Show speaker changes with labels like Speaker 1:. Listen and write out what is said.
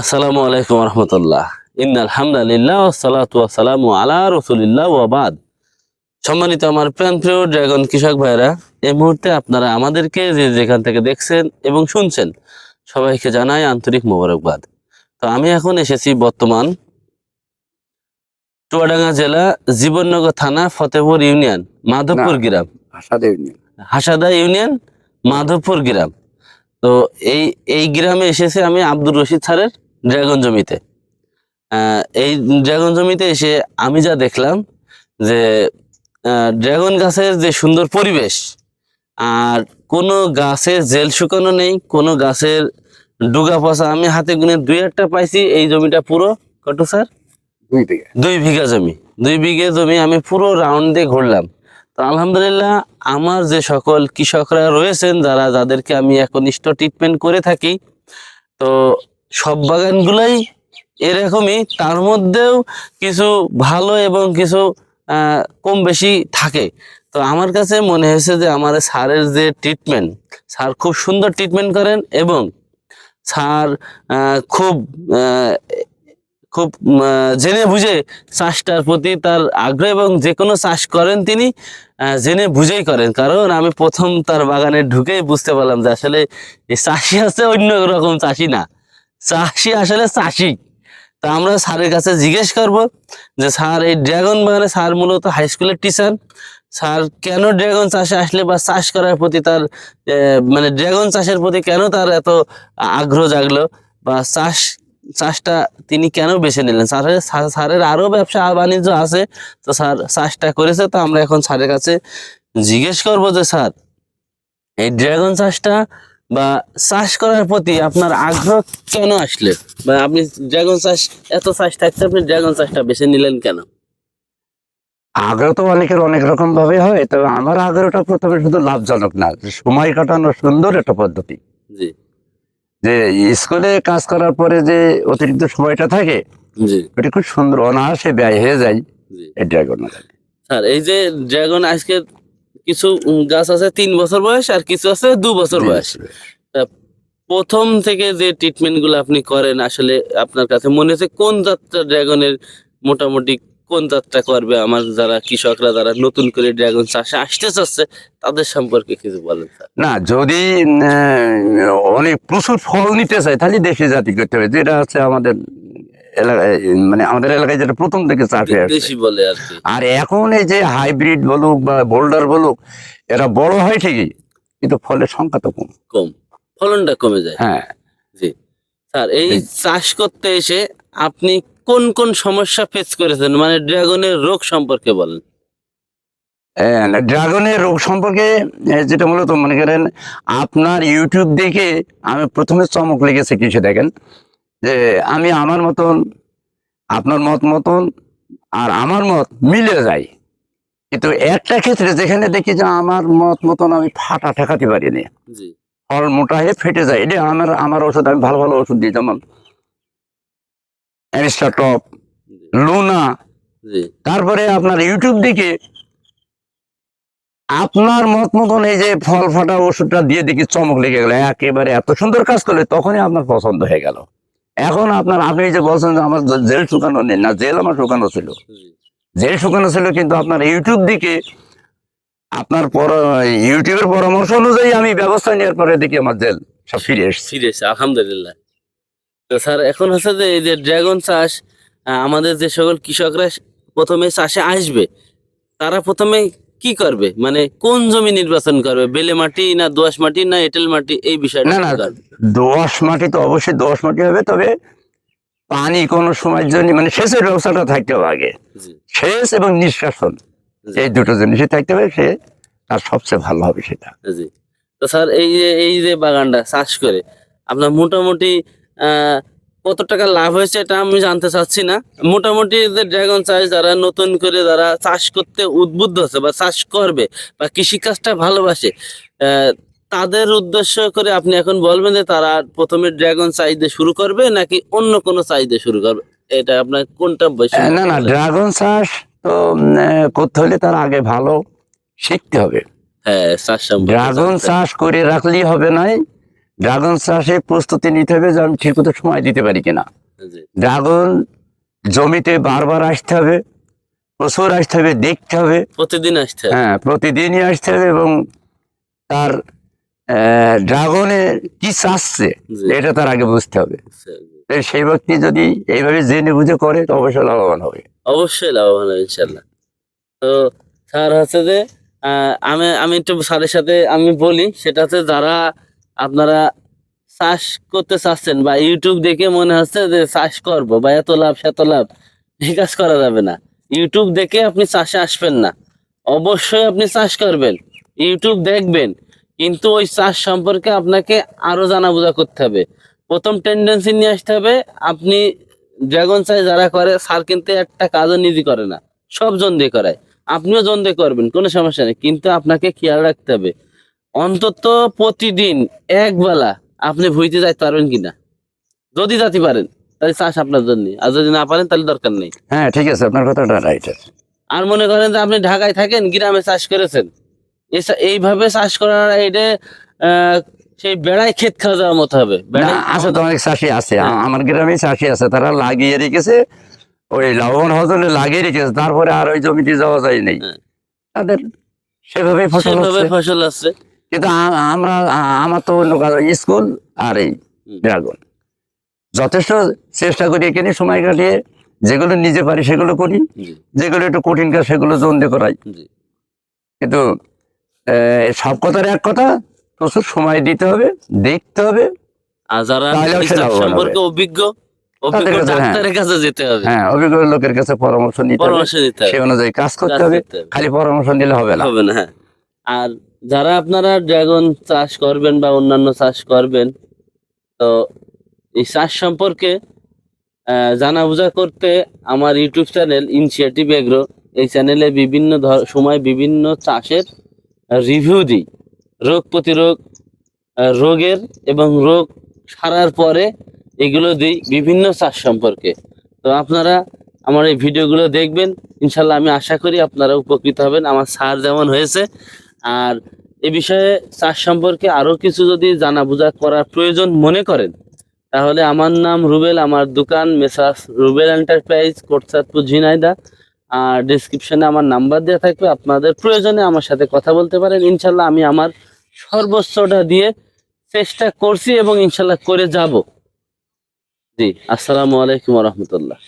Speaker 1: আসসালামু আলাইকুম রহমতুল্লাহ। ইন আলহামদুলিল্লাহ সালাতু সালামু আলা রসুলিল্লাহ ওয়াবাদ সম্মানিত আমার প্রাণ প্রিয় ড্রাগন কৃষক ভাইরা এই মুহূর্তে আপনারা আমাদেরকে যে যেখান থেকে দেখছেন এবং শুনছেন সবাইকে জানাই আন্তরিক মোবারকবাদ। তো আমি এখন এসেছি বর্তমান চুয়াডাঙ্গা জেলা জীবননগর থানা ফতেপুর ইউনিয়ন মাধবপুর গ্রাম।
Speaker 2: ভাষা দেয়নি
Speaker 1: হাসাদা ইউনিয়ন মাধবপুর গ্রাম। তো এই এই গ্রামে এসেছে আমি আব্দুর রশিদ স্যারের ড্রাগন জমিতে। এই ড্রাগন জমিতে এসে আমি যা দেখলাম যে ড্রাগন গাছের যে সুন্দর পরিবেশ আর কোনো গাছের জেল শুকানো নেই কোনো গাছের ডুগা পচা। আমি হাতে গুনে দুই একটা পাইছি এই জমিটা পুরো কত স্যার?
Speaker 2: দুই বিঘা।
Speaker 1: দুই বিঘা জমি। দুই বিঘে জমি আমি পুরো রাউন্ড দিয়ে ঘুরলাম। তো আলহামদুলিল্লাহ আমার যে সকল কৃষকরা রয়েছেন যারা যাদেরকে আমি একনিষ্ঠ ট্রিটমেন্ট করে থাকি তো সব বাগানগুলোই এরকমই। তার মধ্যেও কিছু ভালো এবং কিছু কম বেশি থাকে। তো আমার কাছে মনে হয়েছে যে আমার স্যারের যে ট্রিটমেন্ট স্যার খুব সুন্দর ট্রিটমেন্ট করেন এবং আহ, খুব খুব জেনে বুঝে চাষটার প্রতি তার আগ্রহ এবং যে কোনো চাষ করেন তিনি জেনে বুঝেই করেন। কারণ আমি প্রথম তার বাগানে ঢুকেই বুঝতে পারলাম যে আসলে এই চাষি আছে অন্য রকম চাষি না। চাষি আসলে চাষি তা আমরা স্যারের কাছে জিজ্ঞেস করব যে, স্যার, এই ড্রাগন বাগানে স্যার মূলত হাই স্কুলের টিচার? স্যার, কেন ড্রাগন চাষে আসলে বা চাষ করার প্রতি তার মানে ড্রাগন চাষের প্রতি কেন তার এত আগ্রহ জাগলো? বা চাষ চাষটা তিনি কেন বেছে নিলেন? স্যারের স্যার- স্যারের আরও ব্যবসা বাণিজ্য আছে তো স্যার চাষটা করেছে তো আমরা এখন স্যারের কাছে জিজ্ঞেস করব যে স্যার এই ড্রাগন চাষটা বা চাষ করার প্রতি আপনার আগ্রহ কেন আসলে? বা আপনি ড্রাগন চাষ এত চাষ থাকতে আপনি ড্রাগন চাষটা বেছে নিলেন কেন?
Speaker 2: আগ্রহ তো অনেকের অনেক রকম ভাবে হয় তবে আমার আগ্রহটা প্রথমে শুধু লাভজনক না সময় কাটানোর সুন্দর একটা পদ্ধতি।
Speaker 1: জি।
Speaker 2: যে স্কুলে কাজ করার পরে যে অতিরিক্ত সময়টা থাকে ওটা খুব সুন্দর অনায়াসে ব্যয় হয়ে যায় এই ড্রাগন
Speaker 1: স্যার এই যে ড্রাগন আজকে কিছু গাছ আছে তিন বছর বয়স আর কিছু আছে দু বছর বয়স। প্রথম থেকে যে ট্রিটমেন্টগুলো আপনি করেন আসলে আপনার কাছে মনে হচ্ছে কোন জাতটা ড্রাগনের মোটামুটি কোন যাত্রা করবে? আমার যারা কৃষকরা যারা নতুন করে ড্রাগন চাষে আসতে চাচ্ছে তাদের সম্পর্কে কিছু বলেন
Speaker 2: না যদি অনেক প্রচুর ফল নিতে চায় তাহলে দেশি জাতি করতে হবে। যেটা হচ্ছে আমাদের এলাকায় মানে আমাদের এলাকায় যেটা প্রথম থেকে চাষ হয়ে
Speaker 1: বলে আর
Speaker 2: আর এখন এই যে হাইব্রিড বলুক বা বোল্ডার বলুক এরা বড় হয় ঠিকই কিন্তু ফলের সংখ্যা তো কম।
Speaker 1: কম। ফলনটা কমে যায়।
Speaker 2: হ্যাঁ।
Speaker 1: জি। স্যার এই- চাষ করতে এসে আপনি কোন কোন সমস্যা ফেস করেছেন? মানে ড্রাগনের রোগ সম্পর্কে বলেন।
Speaker 2: ড্রাগনের রোগ সম্পর্কে যেটা মূলত মনে করেন আপনার ইউটিউব দেখে আমি প্রথমে চমক লেগেছে কিছু দেখেন। যে আমি আমার মতন আপনার মত মতন আর আমার মত মিলে যায়। কিন্তু একটা ক্ষেত্রে যেখানে দেখি যে আমার মত মতন আমি ফাটা ঠেকাতে পারিনি। ফল মোটা হয়ে ফেটে যায়। এটা আমার আমার ওষুধ আমি ভালো ভালো ওষুধ দিই যেমন অ্যারিস্টাটপ
Speaker 1: জি,
Speaker 2: লুনা। তারপরে আপনার ইউটিউব দেখে আপনার মত মতন এই যে ফল ফাটা ওষুধটা দিয়ে দেখি চমক লেগে গেল। একেবারে এত সুন্দর কাজ করলে তখনই আপনার পছন্দ হয়ে গেল। এখন আপনার আপনি যে বলছেন আমার জেল শুকানো নেই না জেল আমার শুকানো ছিল। জেল শুকানো ছিল কিন্তু আপনার ইউটিউব দিকে আপনার পর ইউটিউবের পরামর্শ অনুযায়ী আমি ব্যবস্থা নেওয়ার পরে দেখি আমার জেল সব ফিরে এসছে
Speaker 1: আলহামদুলিল্লাহ। তো স্যার এখন হচ্ছে যে এই যে ড্রাগন চাষ আমাদের যে সকল কৃষকরা প্রথমে চাষে আসবে তারা প্রথমে কি করবে? মানে কোন জমি নির্বাচন করবে? বেলে মাটি না দোআঁশ মাটি না এঁটেল মাটি? এই বিষয়টা
Speaker 2: না, না। দোয়াশ মাটি তো অবশ্যই দোয়াশ মাটি হবে তবে পানি কোনো সময়ের জন্য মানে সেচের ব্যবস্থাটা থাকতে হবে আগে। সেচ এবং নিষ্কাশন। এই দুটো জিনিসই থাকতে হবে সে তার সবচেয়ে ভালো হবে সেটা।
Speaker 1: জি। তো স্যার এই যে এই যে বাগানটা চাষ করে আপনার মোটামুটি কত টাকা লাভ হয়েছে এটা আমি জানতে চাচ্ছি না। মোটামুটি যে ড্রাগন চাষ যারা নতুন করে যারা চাষ করতে উদ্বুদ্ধ হচ্ছে বা চাষ করবে বা কৃষিকাজটা ভালোবাসে তাদের উদ্দেশ্য করে আপনি এখন বলবেন যে তারা প্রথমে ড্রাগন দিয়ে শুরু করবে নাকি অন্য কোনো চাষ দিয়ে শুরু করবে? এটা আপনার কোনটা
Speaker 2: না না ড্রাগন চাষ তো করতে হলে তার আগে ভালো শিখতে হবে।
Speaker 1: হ্যাঁ চাষ
Speaker 2: ড্রাগন চাষ করে রাখলেই হবে নাই ড্রাগন চাষে প্রস্তুতি নিতে হবে যে আমি ঠিক মতো সময় দিতে পারি কিনা। ড্রাগন জমিতে বারবার আসতে হবে প্রচুর আসতে হবে দেখতে হবে।
Speaker 1: প্রতিদিন আসতে হবে।
Speaker 2: হ্যাঁ প্রতিদিনই আসতে হবে এবং তার ড্রাগনে কি চাচ্ছে এটা তার আগে বুঝতে হবে। সেই ব্যক্তি যদি এইভাবে জেনে বুঝে করে তো অবশ্যই লাভবান হবে।
Speaker 1: অবশ্যই লাভবান হবে ইনশাল্লাহ তো স্যার হচ্ছে যে আমি আমি একটু স্যারের সাথে আমি বলি সেটা হচ্ছে যারা আপনারা চাষ করতে চাচ্ছেন বা ইউটিউব দেখে মনে হচ্ছে যে চাষ করব বা এত লাভ, সেত লাভ, এই কাজ করা যাবে না। ইউটিউব দেখে আপনি চাষে আসবেন না। অবশ্যই আপনি চাষ করবেন ইউটিউব দেখবেন, কিন্তু ওই চাষ সম্পর্কে আপনাকে আরও জানা বোঝা করতে হবে। প্রথম টেন্ডেন্সি নিয়ে আসতে হবে, আপনি ড্রাগন চাষ যারা করে স্যার কিন্তু একটা কাজও নিজে করে না, সব জন দিয়ে করায়। আপনিও জন দিয়ে করবেন, কোনো সমস্যা নেই, কিন্তু আপনাকে খেয়াল রাখতে হবে। অন্তত প্রতিদিন এক বেলা আপনি ভুইতে যাইতে পারবেন কিনা? যদি যাতে পারেন তাহলে চাষ আপনার জন্য। আর যদি না পারেন তাহলে দরকার নেই।
Speaker 2: হ্যাঁ ঠিক আছে আপনার কথাটা রাইট আছে।
Speaker 1: আর মনে করেন যে আপনি ঢাকায় থাকেন গ্রামে চাষ করেছেন এইভাবে চাষ করার এটা সেই বেড়ায় ক্ষেত খাওয়া যাওয়ার মতো হবে।
Speaker 2: আছে তো অনেক চাষি আছে। আমার গ্রামে চাষি আছে তারা লাগিয়ে রেখেছে ওই লাভবান হওয়ার জন্য লাগিয়ে রেখেছে তারপরে আর ওই জমিতে যাওয়া যায় নাই।
Speaker 1: হ্যাঁ।
Speaker 2: তাদের সেভাবে ফসল
Speaker 1: ফসল আছে
Speaker 2: কিন্তু আমরা আমার তো অন্য স্কুল আর এই ড্রাগন। যথেষ্ট চেষ্টা করি এখানে সময় কাটিয়ে যেগুলো নিজে পারি সেগুলো করি যেগুলো একটু কঠিন কাজ সেগুলো জন দিয়ে করাই কিন্তু সব কথার এক কথা প্রচুর সময় দিতে হবে দেখতে হবে
Speaker 1: আর যারা। সম্পর্কে অভিজ্ঞ অভিজ্ঞ
Speaker 2: হ্যাঁ।
Speaker 1: ডাক্তারের কাছে যেতে হবে।
Speaker 2: হ্যাঁ অভিজ্ঞ লোকের কাছে পরামর্শ নিতে হবে।
Speaker 1: পরামর্শ নিতে
Speaker 2: সে অনুযায়ী কাজ করতে হবে
Speaker 1: করতে হবে।
Speaker 2: খালি পরামর্শ নিলে হবে না।
Speaker 1: হবে না হ্যাঁ। আর যারা আপনারা ড্রাগন চাষ করবেন বা অন্যান্য চাষ করবেন তো এই চাষ সম্পর্কে জানা বোঝা করতে আমার ইউটিউব চ্যানেল ইনিশিয়েটিভ এগ্রো এই চ্যানেলে বিভিন্ন সময় বিভিন্ন চাষের রিভিউ দিই। রোগ প্রতিরোগ আহ, রোগের এবং রোগ সারার পরে এগুলো দিই বিভিন্ন চাষ সম্পর্কে। তো আপনারা আমার এই ভিডিওগুলো দেখবেন ইনশাল্লাহ আমি আশা করি আপনারা উপকৃত হবেন। আমার সার যেমন হয়েছে আর এ বিষয়ে চাষ সম্পর্কে আরও কিছু যদি জানা বোঝা করার প্রয়োজন মনে করেন, তাহলে আমার নাম রুবেল, আমার দোকান মেসাস রুবেল এন্টারপ্রাইজ, কোটসাদপুর, ঝিনাইদা। আর ডিসক্রিপশনে আমার নাম্বার দেওয়া থাকবে, আপনাদের প্রয়োজনে আমার সাথে কথা বলতে পারেন। ইনশাল্লাহ আমি আমার সর্বোচ্চটা দিয়ে চেষ্টা করছি এবং ইনশাল্লাহ করে যাব। জি, আসসালামু আলাইকুম রহমতুল্লাহ।